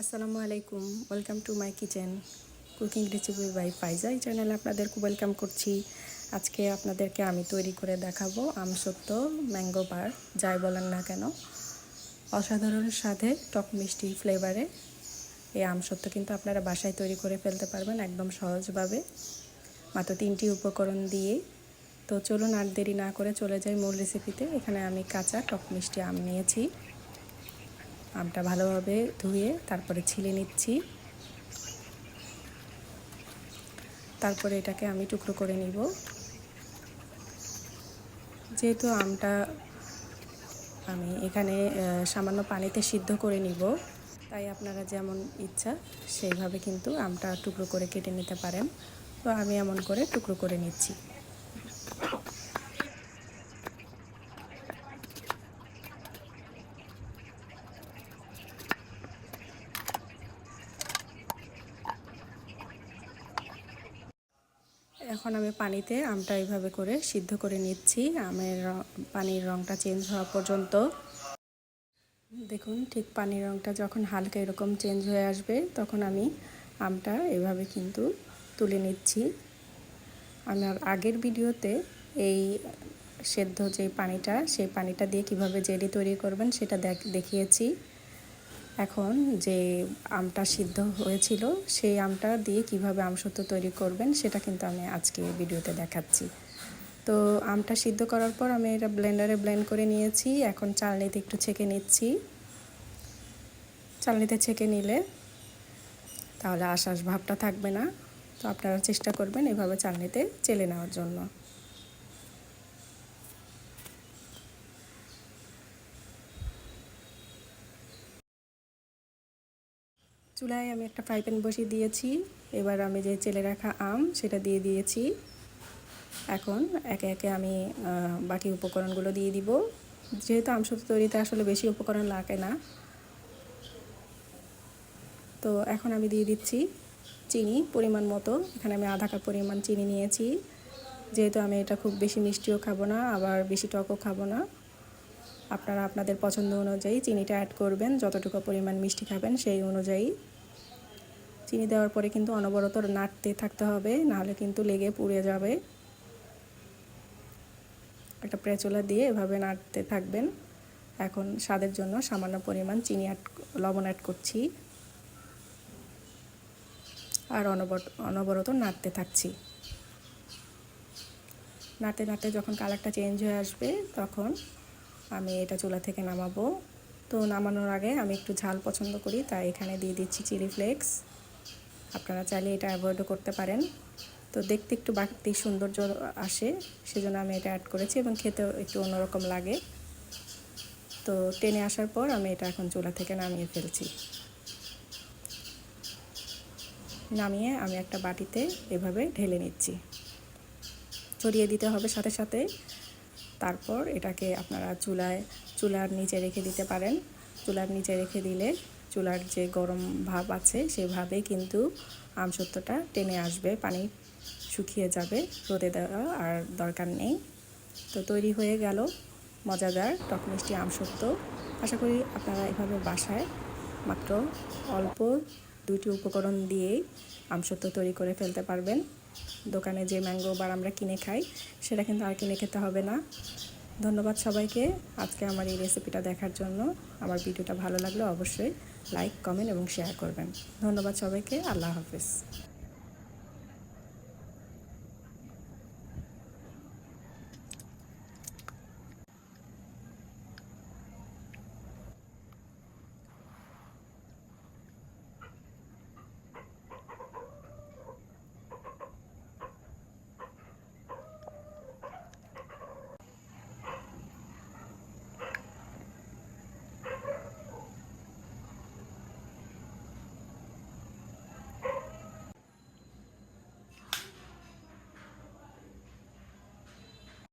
আসসালামু আলাইকুম, welcome to my kitchen. Cooking recipe by Faiza, এই চ্যানেলে আপনাদেরকে ওয়েলকাম করছি। আজকে আপনাদেরকে আমি তৈরি করে দেখাবো আমসত্ব ম্যাঙ্গো বার, যাই বলেন না কেন। অসাধারণ সাথে টক মিষ্টি ফ্লেভারে এই আমসত্ব কিন্তু আপনারা বাসায় তৈরি করে ফেলতে পারবেন একদম সহজভাবে। মাত্র তিনটি উপকরণ দিয়ে। তো চলুন আর দেরি না করে চলে যাই মূল রেসিপিতে। এখানে আমি কাঁচা টক মিষ্টি আম নিয়েছি। আমটা ভালোভাবে ধুয়ে তারপরে ছিলে নিচ্ছি। তারপরে এটাকে আমি টুকরো করে নিব। যেহেতু আমটা আমি এখানে সামান্য পানিতে সিদ্ধ করে নিব, তাই আপনারা যেমন ইচ্ছা সেইভাবে কিন্তু আমটা টুকরো করে কেটে নিতে পারেন। তো আমি এমন করে টুকরো করে নিচ্ছি। এখন আমি পানিতে আমটা এইভাবে করে সিদ্ধ করে নিচ্ছি। আমের পানির রঙটা চেঞ্জ হওয়া পর্যন্ত। দেখুন, ঠিক পানির রঙটা যখন হালকা এরকম চেঞ্জ হয়ে আসবে, তখন আমি আমটা এভাবে কিন্তু তুলে নিচ্ছি। আমার আগের ভিডিওতে এই সেদ্ধ যে পানিটা, সেই পানিটা দিয়ে কীভাবে জেলি তৈরি করবেন, সেটা দেখিয়েছি। এখন যে আমটা সিদ্ধ হয়েছিল, সেই আমটা দিয়ে কীভাবে আমসত্ব তৈরি করবেন, সেটা কিন্তু আমি আজকে ভিডিওতে দেখাচ্ছি। তো আমটা সিদ্ধ করার পর আমি এটা ব্লেন্ডারে ব্লেন্ড করে নিয়েছি। এখন চালনিতে একটু ছেঁকে নিচ্ছি। চালনিতে ছেঁকে নিলে তাহলে আশ্বাস ভাবটা থাকবে না। তো আপনারা চেষ্টা করবেন এভাবে চালনিতে চেলে নেওয়ার জন্য। চুলায় আমি একটা ফ্রাই প্যান বসিয়ে দিয়েছি। এবার আমি যে চেলে রাখা আম, সেটা দিয়ে দিয়েছি। এখন একে একে আমি বাকি উপকরণগুলো দিয়ে দিব। যেহেতু আম আমসত্ব তৈরিতে আসলে বেশি উপকরণ লাগে না। তো এখন আমি দিয়ে দিচ্ছি চিনি পরিমাণ মতো। এখানে আমি আধা কাপ পরিমাণ চিনি নিয়েছি। যেহেতু আমি এটা খুব বেশি মিষ্টিও খাব না, আবার বেশি টকও খাব না। আপনারা আপনাদের পছন্দ অনুযায়ী চিনিটা অ্যাড করবেন। যতটুকু পরিমাণ মিষ্টি খাবেন সেই অনুযায়ী। চিনি দেওয়ার পরে কিন্তু অনবরত নাড়তে থাকতে হবে, নাহলে কিন্তু লেগে পুড়ে যাবে। একটা প্রেচোলা দিয়ে এভাবে নাড়তে থাকবেন। এখন স্বাদের জন্য সামান্য পরিমাণ চিনি অ্যাড লবণ অ্যাড করছি। আর অনবর, অনবরত নাড়তে থাকছি। নাড়তে নাড়তে যখন কালারটা চেঞ্জ হয়ে আসবে, তখন আমি এটা চুলা থেকে নামাবো। তো নামানোর আগে আমি একটু ঝাল পছন্দ করি, তাই এখানে দিয়ে দিচ্ছি চিলি ফ্লেক্স আপনারা চাইলে এটা অ্যাভয়েডও করতে পারেন। তো দেখতে একটু বাড়তি সৌন্দর্য আসে, সেজন্য আমি এটা অ্যাড করেছি এবং খেতেও একটু অন্যরকম লাগে। তো টেনে আসার পর আমি এটা এখন চুলা থেকে নামিয়ে ফেলছি। নামিয়ে আমি একটা বাটিতে এভাবে ঢেলে নিচ্ছি। ছড়িয়ে দিতে হবে সাথে সাথে। তারপর এটাকে আপনারা চুলায়, চুলার নিচে রেখে দিতে পারেন। চুলার নিচে রেখে দিলে চুলার যে গরম ভাব আছে, সেভাবে কিন্তু আমসত্বটা টেনে আসবে, পানি শুকিয়ে যাবে, রোদে দেওয়া আর দরকার নেই। তো তৈরি হয়ে গেল মজাদার টক মিষ্টি আমসত্ব আশা করি আপনারা এভাবে বাসায় মাত্র অল্প দুইটি উপকরণ দিয়েই আমসত্ব তৈরি করে ফেলতে পারবেন। দোকানে যে ম্যাঙ্গো বার আমরা কিনে খাই, সেটা কিন্তু আর কিনে খেতে হবে না। ধন্যবাদ সবাইকে আজকে আমার এই রেসিপিটা দেখার জন্য। আমার ভিডিওটা ভালো লাগল অবশ্যই লাইক কমেন্ট এবং শেয়ার করবেন। ধন্যবাদ সবাইকে। আল্লাহ হাফিজ।